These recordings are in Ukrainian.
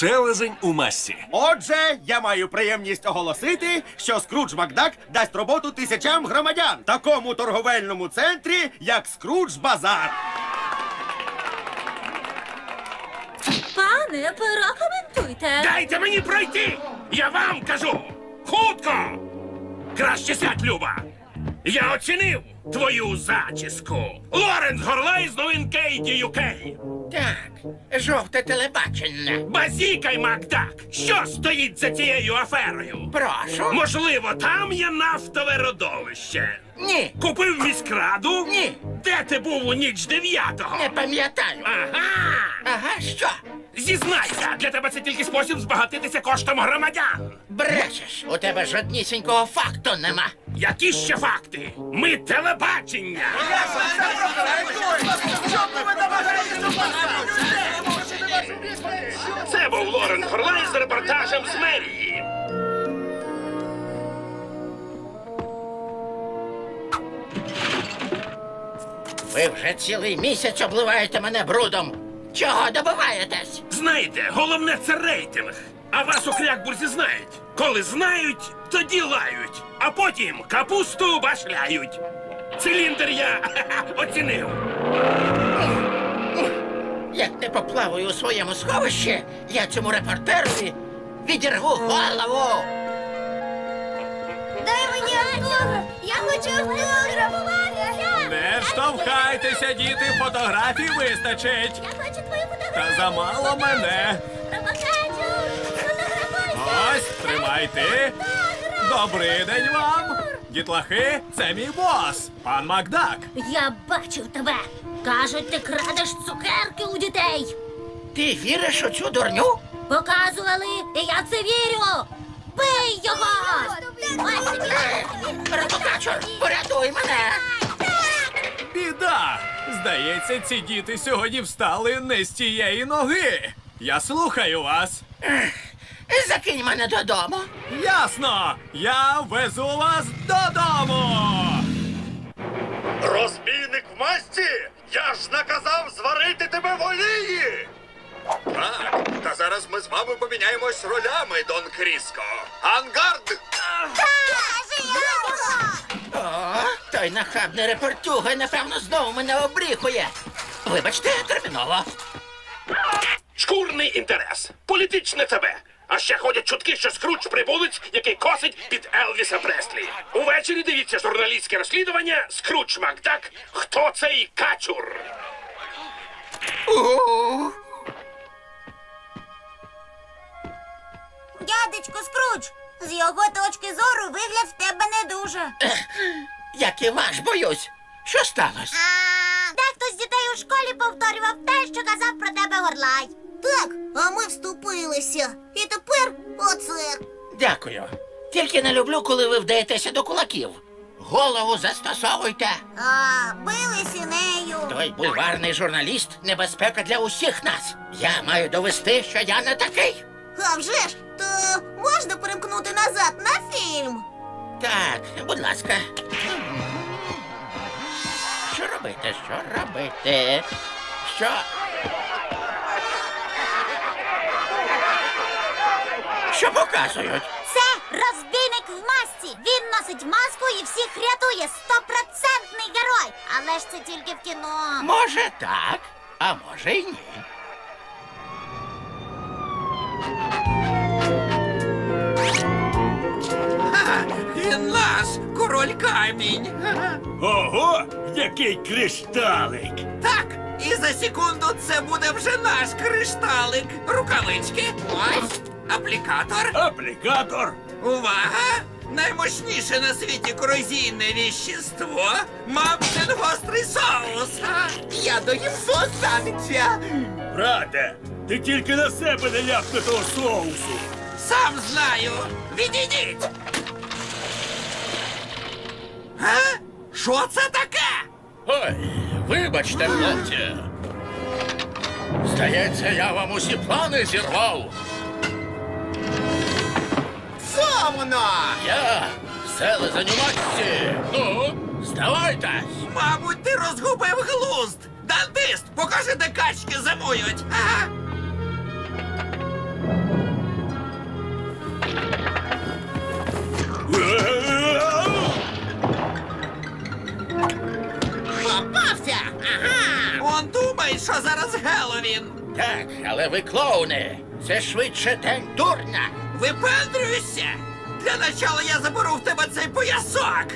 Селезень у масці. Отже, я маю приємність оголосити, що Скрудж Макдак дасть роботу тисячам громадян такому торговельному центрі, як Скрудж Базар. Пане, перекоментуйте. Дайте мені пройти! Я вам кажу! Хутко! Краще сядь, Люба! Я оцінив твою зачіску! Лоренс Горлай з новин Кейді UK! Так, жовте телебачення. Базікай, Макдак! Що стоїть за цією аферою? Прошу. Можливо, там є нафтове родовище. Ні, Купив міськраду? Ні. Де ти був у ніч дев'ятого? не пам'ятаю. Ага! Ага, що? Зізнайся, для тебе це тільки спосіб збагатитися коштом громадян. Брешеш, у тебе жоднісінького факту нема. Які ще факти? Ми телебачення. Це був Лорен Хорлай з репортажем з мерії. Ви вже цілий місяць обливаєте мене брудом. Чого добиваєтесь? Знаєте, головне це рейтинг. А вас у крякбурзі знають. Коли знають, тоді лають, а потім капусту башляють. Циліндр я оцінив. Як не поплаваю у своєму сховищі, я цьому репортерові відірву голову. Дай мені автограф. Я хочу автографуватися. Не штовхайтеся, діти, фотографій вистачить. Я хочу твою фотографію. Та замало мене. Пробачаю. Ось, тримайте. Добрий день вам. Дітлахи, це мій бос, пан Макдак. Я бачив тебе. Кажуть, ти крадеш цукерки у дітей. Ти віриш у цю дурню? Показували, і я це вірю. Бий його! Ось порятуй мене! Біда! Здається, ці діти сьогодні встали не з тієї ноги. Я слухаю вас. Закинь мене додому. Ясно! Я везу вас додому! Розбійник в масті! Я ж наказав зварити тебе в олії! Так, та зараз ми з вами поміняємось ролями, Дон Кріско. Ангард! О, той нахабний репортюга, напевно, знову мене обріхує. Вибачте, терміново. Шкурний інтерес, політичне тебе. А ще ходять чутки, що скруч прибулець, який косить під Елвіса Преслі. Увечері дивіться журналістське розслідування Скруч Макдак. Хто цей качур? Дядечко Скруч, з його точки зору вигляд в тебе не дуже. Як і ваш, боюсь. Що сталося? Дехто з дітей у школі повторював те, що казав про тебе горлай. Так, а ми вступилися. І тепер оце. Дякую. Тільки не люблю, коли ви вдаєтеся до кулаків. Голову застосовуйте. А, билися нею. Той бульварний журналіст небезпека для усіх нас. Я маю довести, що я не такий. А вже ж, то можна перемкнути назад на фільм. Так, будь ласка. Що робити? Що робити? Що? Що показують? Це розбійник в масці. Він носить маску і всіх рятує. Стопроцентний герой. Але ж це тільки в кіно. Може так, а може й ні. І нас, король камінь. Ого, який кришталик! Так, і за секунду це буде вже наш кришталик. Рукавички. Ось. Аплікатор. Аплікатор! Увага! Наймощніше на світі корозійне віщество. Мамчин гострий соус. Я доїм соус. Брате, ти тільки на себе не ляпни того соусу. Сам знаю. Відійдіть. А? Що це таке? Ой, вибачте, хлопці. Здається, я вам усі плани зірвав. Оце вона! Я сели за матці. Ну, здавайтесь! Мабуть, ти розгубив глузд! Дантист, покажи, де качки зимують! Ага! Попався! Ага! Он думає, що зараз Геловін! Так, але ви клоуни! Це швидше день дурня! Випендрюйся! Для начала я заберу в тебе цей поясок!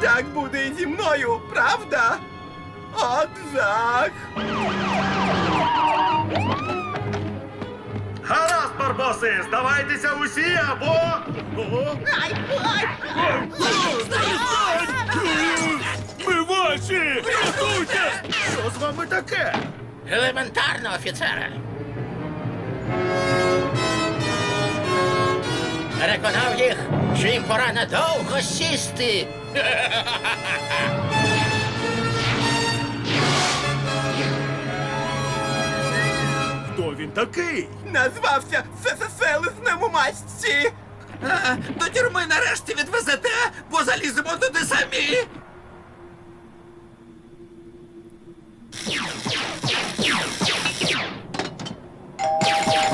Так буде і зі мною, правда? От так. Гаразд, барбоси, здавайтеся усі або. Ми ваші! Рятуйте! Що з вами таке? Елементарно, офіцере. Переконав їх, що їм пора надовго сісти. Хто він такий? Назвався селезнем у масці. А, до тюрми нарешті відвезете, бо заліземо туди самі.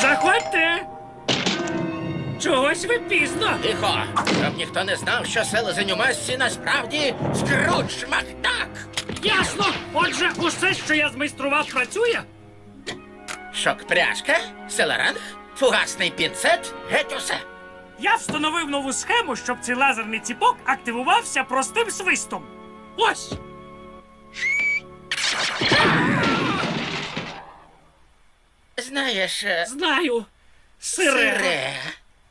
Заходьте! Чогось ви пізно. Тихо, щоб ніхто не знав, що селезень у масці насправді Скрудж Макдак. Ясно. Отже, усе, що я змайстрував, працює. Шок-пряжка, селеранг, фугасний пінцет, геть усе. Я встановив нову схему, щоб цей лазерний ціпок активувався простим свистом. Ось. Знаєш, е, Знаю. Сире. сире.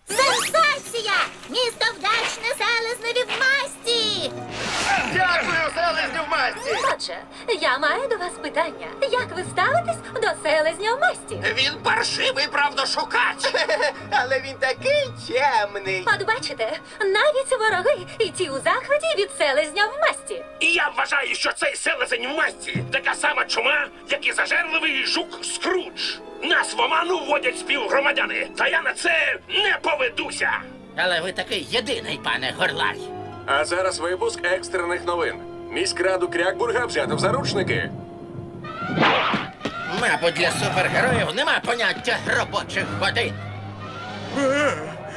Сенсація! Місто вдачне селезневі в масті! Дякую, селезню в масті! Отже, я маю до вас питання. Як ви ставитесь до селезня в масті? Він паршивий правдошукач! Але він такий чемний. От бачите, навіть вороги і ті у захваті від селезня в масті. І я вважаю, що цей селезень в масті така сама чума, як і зажерливий жук Скрудж. Нас в оману вводять співгромадяни, та я на це не поведуся. Але ви такий єдиний, пане Горлай. А зараз випуск екстрених новин. Міськраду Крякбурга взято в заручники. Мабуть, для супергероїв нема поняття робочих годин.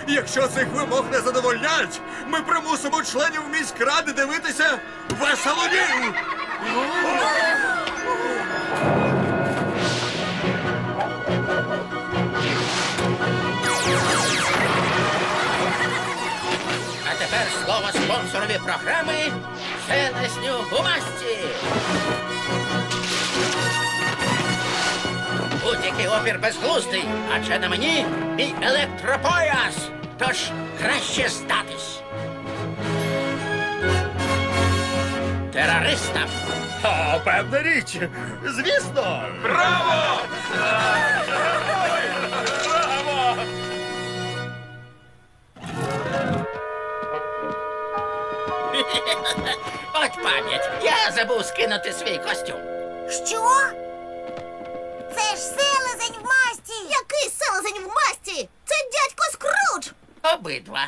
Якщо цих вимог не задовольнять, ми примусимо членів міськради дивитися веселодів. Тепер слово спонсорові програми Селесню у масті. Будь-який опір безглуздий, адже на мені мій електропояс. Тож краще здатись. Терористам А, певна річ. Звісно. Браво! Пам'ять. Я забув скинути свій костюм. Що? Це ж селезень в масті! Який селезень в масті? Це дядько Скрудж! Обидва.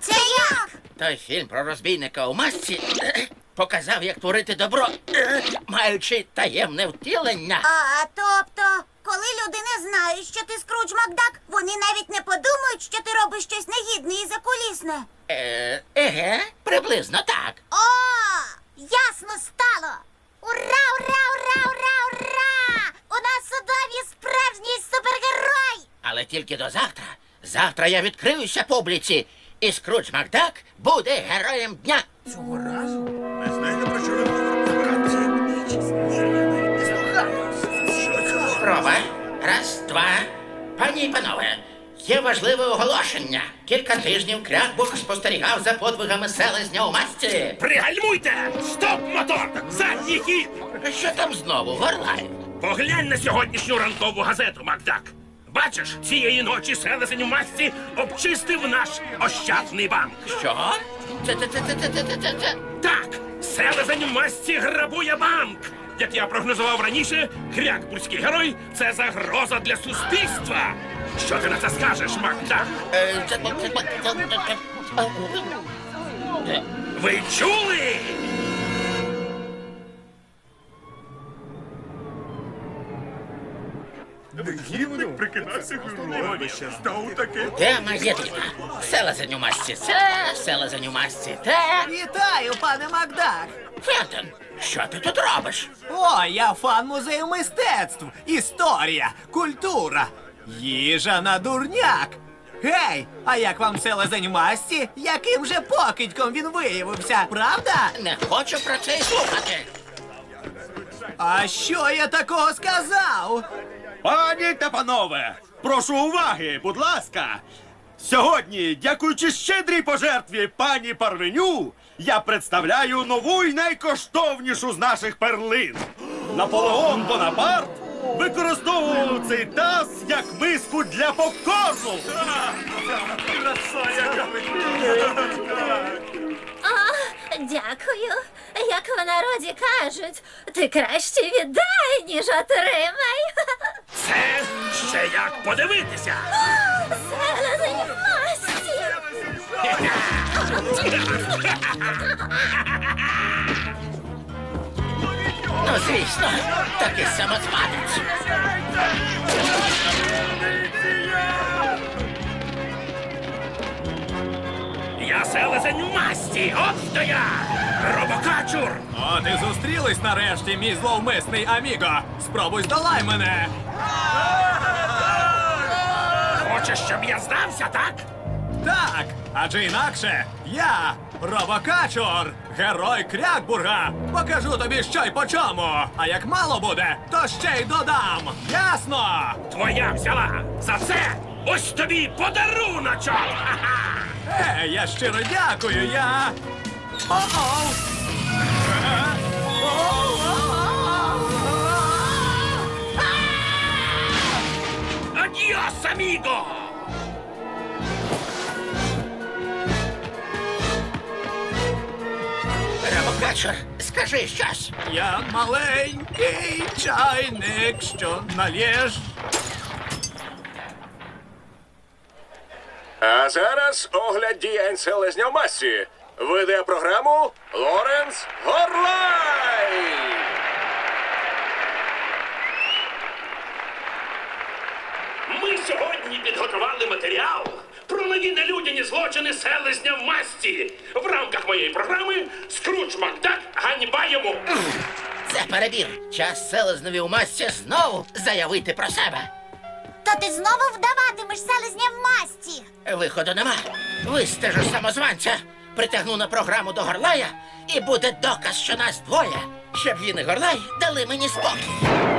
Це як? Той фільм про розбійника у масці е, показав, як творити добро, е, маючи таємне втілення. А тобто, коли люди не знають, що ти Скрудж Макдак, вони навіть не подумають, що ти робиш щось негідне і закулісне. Е, еге, приблизно так. О, ясно стало! Ура, ура, ура, ура, ура! У нас у домі справжній супергерой! Але тільки до завтра. Завтра я відкриюся публіці, і Скрудж Макдак буде героєм дня. Цього разу не знаєте, про що ви говорите. Проба. Раз, два. Пані і панове, є важливе оголошення. Кілька тижнів Крякбург спостерігав за подвигами селезня у масці. Пригальмуйте! Стоп, мотор! Задній хід! Що там знову, Горлай? Поглянь на сьогоднішню ранкову газету, Макдак. Бачиш, цієї ночі селезень у масці обчистив наш ощадний банк. Що? Це, це, це, це, це, це, це, це. Так, селезень у масці грабує банк. Як я прогнозував раніше, крякбурзький герой це загроза для суспільства. Що ти на це скажеш, Макдак? Е, це, це, це, це, це, це. Ви чули? Де моє дитя? Селезень у масці це, селезень у масці те. Вітаю, пане Макдак! Фентон, що ти тут робиш? О, я фан музею мистецтв, історія, культура, їжа на дурняк. Гей, а як вам селезень в масті? Яким же покидьком він виявився, правда? Не хочу про це й слухати. А що я такого сказав? Пані та панове, прошу уваги, будь ласка. Сьогодні, дякуючи щедрій пожертві пані Парвеню, я представляю нову й найкоштовнішу з наших перлин. Наполеон Бонапарт використовував цей таз як миску для попкорну. Дякую. Як в народі кажуть, ти краще віддай, ніж отримай. Це ще як подивитися. В масті. Ну, звісно, такий самозванець. Я селезень масті. От хто я! Робокачур! От і зустрілись нарешті, мій зловмисний аміго. Спробуй здолай мене. Хочеш, щоб я здався, так? Так, адже інакше я, Робокачор, герой Крякбурга. Покажу тобі, що й по чому. А як мало буде, то ще й додам. Ясно? Твоя взяла. За це ось тобі подаруночок. Ха-ха! Е, я щиро дякую, я. О-оу! Е, Адіос, аміго! Робокачер, скажи щось. Я маленький чайник, що налєш. А зараз огляд діянь селезня в масі. Веде програму Лоренс Горлай. Ми сьогодні підготували матеріал про нові нелюдяні злочини селезня в масті. В рамках моєї програми Скрудж Макдак ганьба йому. Це перебір. Час селезневі у масці знову заявити про себе. То ти знову вдаватимеш селезня в масті. Виходу нема. Вистежу самозванця, притягну на програму до Горлая, і буде доказ, що нас двоє. Щоб він і Горлай дали мені спокій.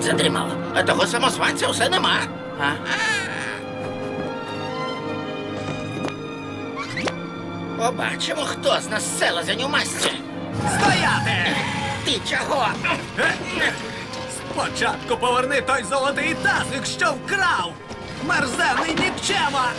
Мабуть, задрімала. А того самозванця все нема. А? Побачимо, хто з нас селезень у масці. Стояти! Ти чого? Спочатку поверни той золотий тазик, що вкрав! Мерзенний нікчема!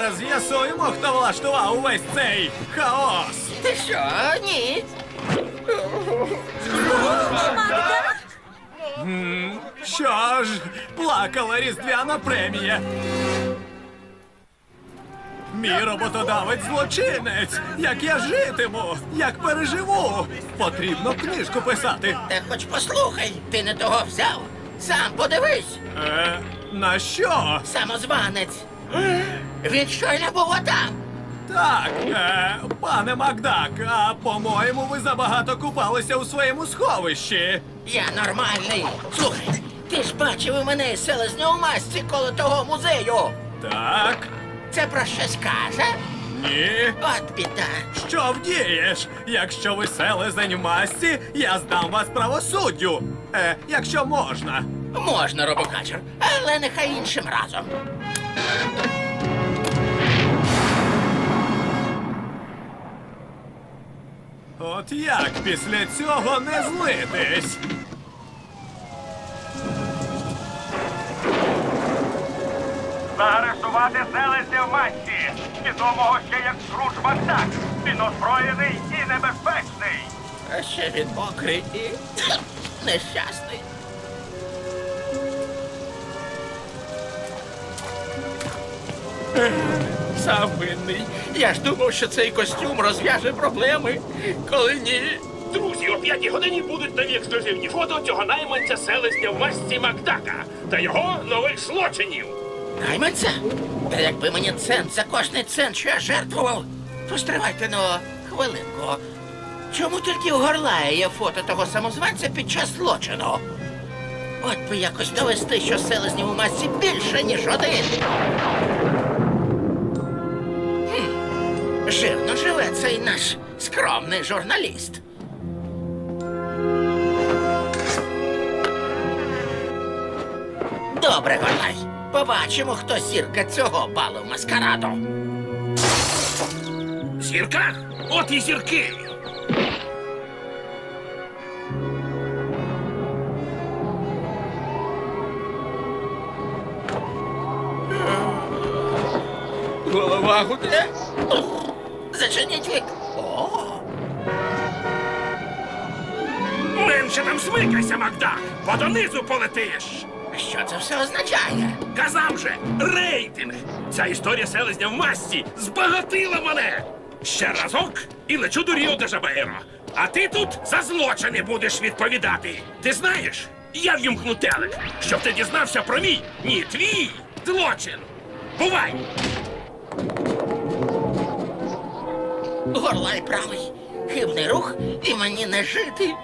Зараз з'ясуємо, хто влаштував увесь цей хаос! Ти що? Ні. Що ж, плакала різдвяна премія. Мій роботодавець злочинець. Як я житиму, як переживу. Потрібно книжку писати. Та хоч послухай, ти не того взяв. Сам подивись. Е, на що? Самозванець. Він щойно був отам. Так, е, пане Макдак, а по-моєму, ви забагато купалися у своєму сховищі. Я нормальний. Слухай, ти ж бачив у мене селезня у масці коло того музею. Так, Це про щось каже? ні. От біда. Що вдієш? Якщо ви селезень в масці, я здам вас правосуддю. Е, якщо можна. Можна, робокачер, але нехай іншим разом. От як після цього не злитись? Заарештувати селиці в матчі, відомого ще як Скруч Баксак. Він озброєний і небезпечний. А ще він мокрий нещасний. Сам винний. Я ж думав, що цей костюм розв'яже проблеми, коли ні. Друзі, о п'ятій годині будуть нові ексклюзивні фото цього найманця селезня в масці Макдака та його нових злочинів. Найманця? Та якби мені цент за кожний цент, що я жертвував. Постривайте ну, хвилинку. Чому тільки у Горлая є фото того самозванця під час злочину? От би якось довести, що селезнів у масці більше, ніж один. Жирно живе цей наш скромний журналіст. Добре, Горлай. Побачимо, хто зірка цього балу маскараду. Зірка? От і зірки. Голова гуде. Зачиніть вік. Менше там смикайся, Макдак, бо донизу полетиш. що це все означає? Казав же, рейтинг. Ця історія селезня в масці збагатила мене. Ще разок і лечу до Ріо де Жабаєро. А ти тут за злочини будеш відповідати. Ти знаєш, я в'юмкну телек, щоб ти дізнався про мій, ні, твій злочин. Бувай! Горлай правий. Хибний рух і мені не жити.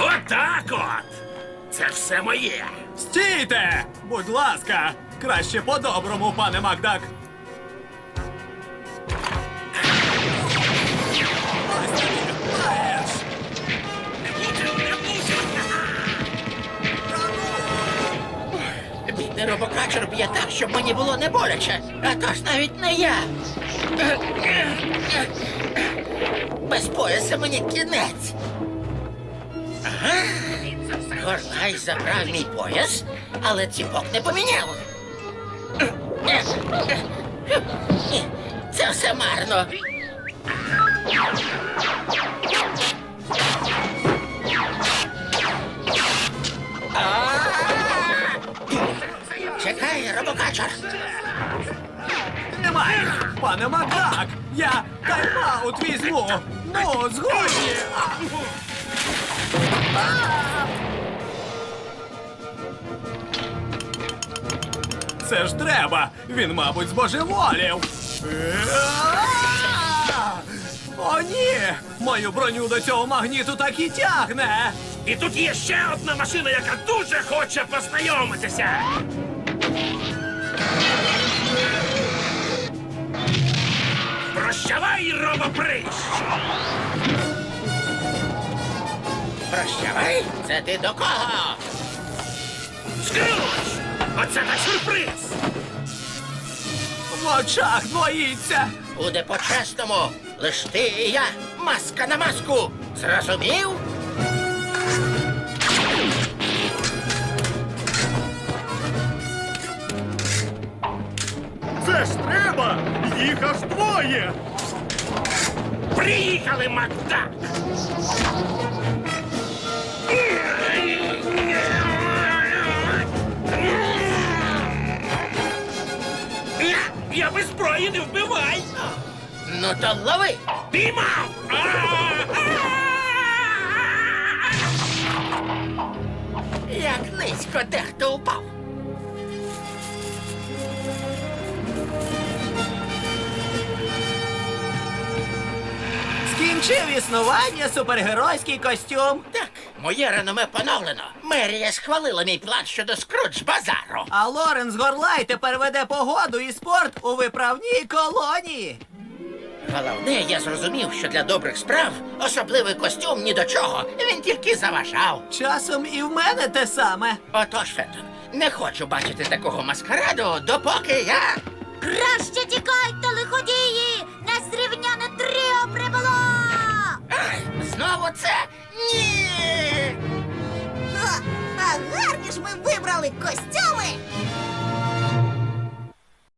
Отак от! Це все моє. Стійте! Будь ласка, краще по-доброму, пане Макдак. Бідний робокачер б'є так, щоб мені було не боляче. А то ж навіть не я. Без пояса мені кінець. Ага. Горлай забрав мій пояс, але ціпок не поміняв. Це все марно. Робокачер. Немає! Пане Макдак! Я тайм-аут візьму! Ну, згодні! Це ж треба! Він, мабуть, збожеволів! О, ні! Мою броню до цього магніту так і тягне! І тут є ще одна машина, яка дуже хоче познайомитися. Прощавай, робоприщ! Прощавай, це ти до кого? Скрюч! Оце так сюрприз! В очах двоїться! Буде по-чесному. Лиш ти і я. Маска на маску. Зрозумів? Це ж треба! Їх аж двоє! Приїхали, Макдак! Я без зброї не вбивай! Ну то лови. Піймав! Як низько дехто упав. Скінчив існування супергеройський костюм. Так, моє реноме поновлено. Мерія схвалила мій план щодо скрудж базару. А Лоренс Горлай тепер веде погоду і спорт у виправній колонії. Головне, я зрозумів, що для добрих справ особливий костюм ні до чого. Він тільки заважав. Часом і в мене те саме. Отож, Фентон, Не хочу бачити такого маскараду, допоки я. Краще тікайте, лиходії! Незрівняне тріо прибуло! Знову це? Ні! О, а гарні ж ми вибрали костюми!